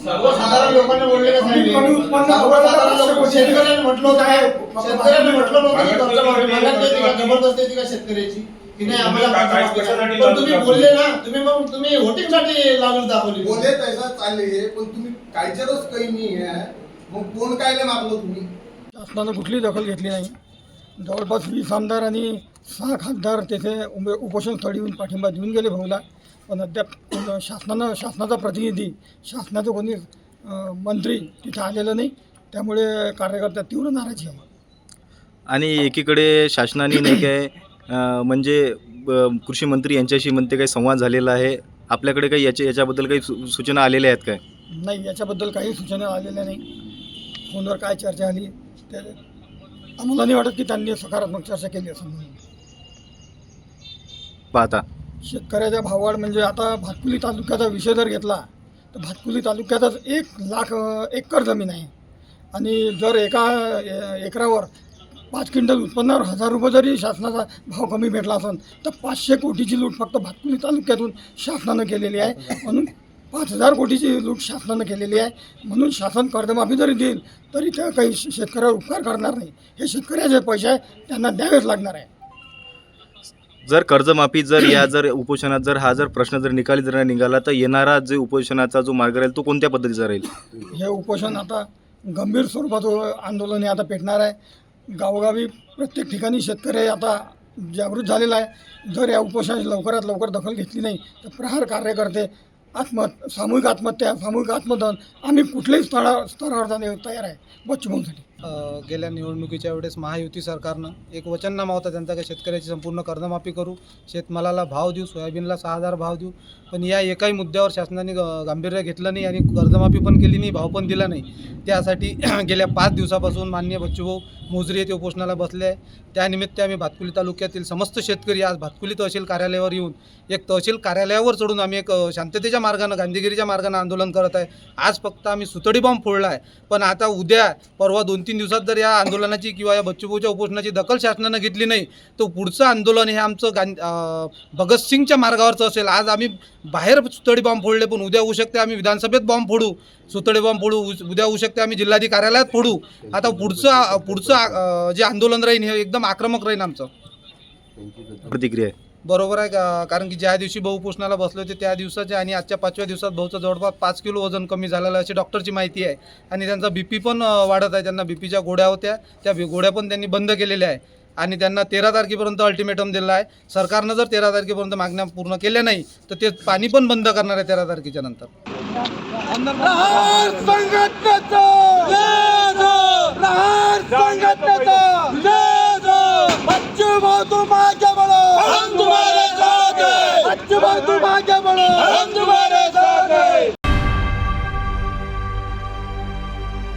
सर्वसाधारण लोकांनी बोलले का साहेब? कमी शेतकऱ्यांनी म्हटलं होतं. काय? शेतकऱ्यांनी म्हटलं जबरदस्त जबरदस्ती का शेतकऱ्याची? की नाही आम्हाला कशासाठी. पण तुम्ही बोलले ना तुम्ही मग तुम्ही लागून दाखवली. बोले तैसा चालले पण तुम्ही कायच्याच काही नाही आहे. मग कोण कायले मागलो तुम्ही? शासनानं कुठलीही दखल घेतली नाही. जवळपास वीस आमदार आणि सहा खासदार तेथे उमे उपोषण स्थळी येऊन पाठिंबा देऊन गेले भाऊला. पण अद्याप कोण- शासनानं शासनाचा प्रतिनिधी शासनाचं कोणी अं, मंत्री तिथे आलेलं नाही. त्यामुळे कार्यकर्ता तीव्र नाराजी आहे. आणि एकीकडे शासनाने नाही काय म्हणजे कृषी मंत्री यांच्याशी म्हणते काही संवाद झालेला आहे. आपल्याकडे काही याच्या याच्याबद्दल काही सू सूचना आलेल्या आहेत काय? नाही याच्याबद्दल काही सूचना आलेल्या नाही. फोनवर काय चर्चा आली ते आम्हाला नाही वाटत की त्यांनी सकारात्मक चर्चा केली असं म्हणून. पाहता. शेतकऱ्याच्या भाववाढ म्हणजे आता भातकुली तालुक्याचा विषय जर घेतला तर भातकुली तालुक्यातच एक लाख अ, एकर जमीन आहे. आणि जर एका एकरावर पाच क्विंटल उत्पन्नावर हजार रुपये जरी शासनाचा भाव कमी भेटला असेल तर पाचशे कोटीची लूट फक्त भातकुली तालुक्यातून शासनानं केलेली आहे. म्हणून पाच हजार कोटीची लूट शासनानं केलेली आहे. म्हणून शासन कर्जमाफी जरी देईल तरी ते काही शेतकऱ्यावर उपकार करणार नाही. हे शेतकऱ्याचे पैसे आहे त्यांना द्यावेच लागणार आहे. जर कर्जमाफी जर या जर उपोषणात जर हा जर प्रश्न जर निकाली जर नाही निघाला तर येणारा जे उपोषणाचा जो मार्ग राहील तो कोणत्या पद्धतीचा राहील? हे उपोषण आता गंभीर स्वरूपाचं आंदोलन हे आता पेटणार आहे. गावोगावी प्रत्येक ठिकाणी शेतकरी आता जागृत झालेला आहे. जर या उपोषणाची लवकरात लवकर दखल घेतली नाही तर प्रहार कार्यकर्ते आत्महत्या सामूहिक आत्महत्या सामूहिक आत्मदहन आम्ही कुठल्याही स्थळा स्तरावर जाणे तयार आहे. बच्चूभाऊसाठी गेल्या निवडणुकीच्या वेळेस महायुती सरकारनं एक वचननामा होता त्यांचा का शेतकऱ्याची संपूर्ण कर्जमाफी करू शेतमालाला भाव देऊ सोयाबीनला सहा हजार भाव देऊ. पण या एकाही मुद्द्यावर शासनाने गांभीर्य घेतलं नाही आणि कर्जमाफी पण केली नाही भाव पण दिला नाही. त्यासाठी गेल्या पाच दिवसापासून मान्य बच्चूभाऊ मोजरी येथे उपोषणाला बसले आहे. त्यानिमित्त आम्ही भातकुली तालुक्यातील समस्त शेतकरी आज भातकुली तहसील कार्यालयावर येऊन एक तहसील कार्यालयावर चढून आम्ही एक शांततेच्या मार्गानं गांधीगिरीच्या मार्गानं आंदोलन करत आहे. आज फक्त आम्ही सुतडी बॉम्ब फोडला आहे. पण आता उद्या परवा दोन तीन तीन दिवसात जर या आंदोलनाची किंवा या बच्चूभाऊच्या उपोषणाची दखल शासनानं घेतली नाही तर पुढचं आंदोलन हे आमचं गां भगतसिंगच्या मार्गावरचं असेल. आज आम्ही बाहेर सुतळी बॉम्ब फोडले पण उद्या होऊ शकते आम्ही विधानसभेत बॉम्ब फोडू. सुतळी बॉम्ब फोडू उद्या होऊ शकते आम्ही जिल्हाधिकारी कार्यालयात फोडू. आता पुढचं पुढचं जे आंदोलन राहील हे एकदम आक्रमक राहील आमचं. प्रतिक्रिया आहे. बरोबर आहे का? कारण की ज्या दिवशी भाऊ पोषणाला बसले होते त्या दिवसाचे आणि आजच्या पाचव्या दिवसात भाऊचं जवळपास पाच किलो वजन कमी झालेलं अशी डॉक्टरची माहिती आहे. आणि त्यांचा बी पी पण वाढत आहे. त्यांना बी पीच्या गोळ्या होत्या त्या बी- गोळ्या पण त्यांनी बंद केलेल्या आहे. आणि त्यांना तेरा तारखेपर्यंत अल्टिमेटम दिला आहे. सरकारनं जर तेरा तारखेपर्यंत मागण्या पूर्ण केल्या नाही तर ते पाणी पण बंद करणार आहे तेरा तारखेच्या नंतर. भाऊ तू माझ्या ಹತ್ತು ಬಾರಿ ಭಾಗ್ಯ ಬಡ ಒಂದು ಬಾರಿ